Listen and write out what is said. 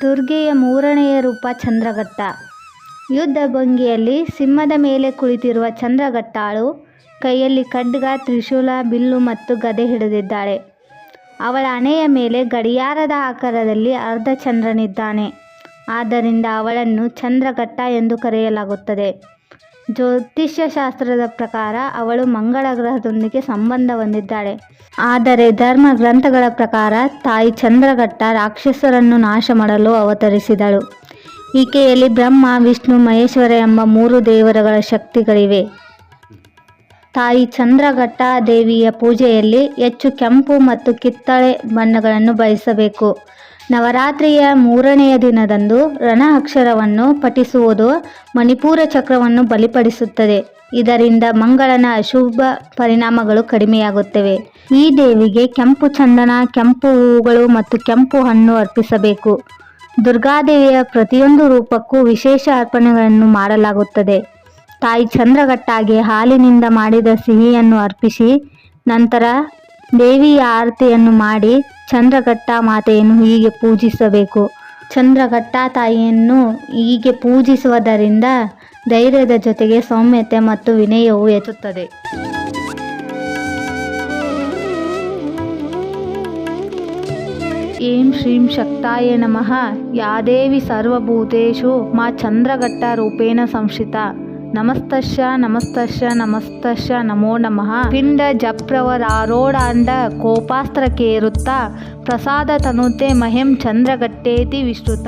ದುರ್ಗೆಯ ಮೂರನೆಯ ರೂಪ ಚಂದ್ರಘಟ್ಟ. ಯುದ್ಧ ಭಂಗಿಯಲ್ಲಿ ಸಿಂಹದ ಮೇಲೆ ಕುಳಿತಿರುವ ಚಂದ್ರಘಟ್ಟಾಳು ಕೈಯಲ್ಲಿ ಖಡ್ಗ, ತ್ರಿಶೂಲ, ಬಿಲ್ಲು ಮತ್ತು ಗದೆ ಹಿಡಿದಿದ್ದಾಳೆ. ಅವಳ ಹಣೆಯ ಮೇಲೆ ಗಡಿಯಾರದ ಆಕಾರದಲ್ಲಿ ಅರ್ಧಚಂದ್ರನಿದ್ದಾನೆ. ಆದ್ದರಿಂದ ಅವಳನ್ನು ಚಂದ್ರಘಟ್ಟ ಎಂದು ಕರೆಯಲಾಗುತ್ತದೆ. ಜ್ಯೋತಿಷ್ಯ ಶಾಸ್ತ್ರದ ಪ್ರಕಾರ ಅವಳು ಮಂಗಳ ಗ್ರಹದೊಂದಿಗೆ ಸಂಬಂಧ ಹೊಂದಿದ್ದಾಳೆ. ಆದರೆ ಧರ್ಮ ಗ್ರಂಥಗಳ ಪ್ರಕಾರ ತಾಯಿ ಚಂದ್ರಘಟ್ಟ ರಾಕ್ಷಸರನ್ನು ನಾಶ ಮಾಡಲು ಅವತರಿಸಿದಳು. ಈಕೆಯಲ್ಲಿ ಬ್ರಹ್ಮ, ವಿಷ್ಣು, ಮಹೇಶ್ವರ ಎಂಬ ಮೂರು ದೇವರುಗಳ ಶಕ್ತಿಗಳಿವೆ. ತಾಯಿ ಚಂದ್ರಘಟ್ಟ ದೇವಿಯ ಪೂಜೆಯಲ್ಲಿ ಹೆಚ್ಚು ಕೆಂಪು ಮತ್ತು ಕಿತ್ತಳೆ ಬಣ್ಣಗಳನ್ನು ಬಳಸಬೇಕು ನವರಾತ್ರಿಯ ಮೂರನೆಯ ದಿನದಂದು ರಣ ಅಕ್ಷರವನ್ನು ಪಠಿಸುವುದು ಮಣಿಪೂರ ಚಕ್ರವನ್ನು ಬಲಿಪಡಿಸುತ್ತದೆ. ಇದರಿಂದ ಮಂಗಳನ ಅಶುಭ ಪರಿಣಾಮಗಳು ಕಡಿಮೆಯಾಗುತ್ತವೆ. ಈ ದೇವಿಗೆ ಕೆಂಪು ಚಂದನ, ಕೆಂಪು ಹೂವುಗಳು ಮತ್ತು ಕೆಂಪು ಹಣ್ಣು ಅರ್ಪಿಸಬೇಕು. ದುರ್ಗಾದೇವಿಯ ಪ್ರತಿಯೊಂದು ರೂಪಕ್ಕೂ ವಿಶೇಷ ಅರ್ಪಣೆಗಳನ್ನು ಮಾಡಲಾಗುತ್ತದೆ. ತಾಯಿ ಚಂದ್ರಗಟ್ಟಾಗೆ ಹಾಲಿನಿಂದ ಮಾಡಿದ ಸಿಹಿಯನ್ನು ಅರ್ಪಿಸಿ, ನಂತರ ದೇವಿಯ ಆರತಿಯನ್ನು ಮಾಡಿ ಚಂದ್ರಘಟ್ಟ ಮಾತೆಯನ್ನು ಹೀಗೆ ಪೂಜಿಸಬೇಕು. ಚಂದ್ರಘಟ್ಟ ತಾಯಿಯನ್ನು ಹೀಗೆ ಪೂಜಿಸುವುದರಿಂದ ಧೈರ್ಯದ ಜೊತೆಗೆ ಸೌಮ್ಯತೆ ಮತ್ತು ವಿನಯವು ಹೆಚ್ಚುತ್ತದೆ ಏಂ ಶ್ರೀಂ ಶಕ್ತಾಯ ನಮಃ. ಯಾದೇವಿ ಸರ್ವಭೂತೇಶು ಮಾ ಚಂದ್ರಘಟ್ಟ ರೂಪೇಣ ಸಂಸ್ಥಿತ. ನಮಸ್ತಶ್ಯ ನಮಸ್ತಶ ನಮಸ್ತಶ ನಮೋ ನಮಃ. ಪಿಂಡ ಜಪ್ರವರಾರೋಢಾಂಡ ಕೋಪಾಸ್ತ್ರಕ್ಕೇರುತ್ತಾ ಪ್ರಸಾದ ತನುತೆ ಮಹೆಂ ಚಂದ್ರಗಟ್ಟೇತಿ ವಿಶ್ರುತ.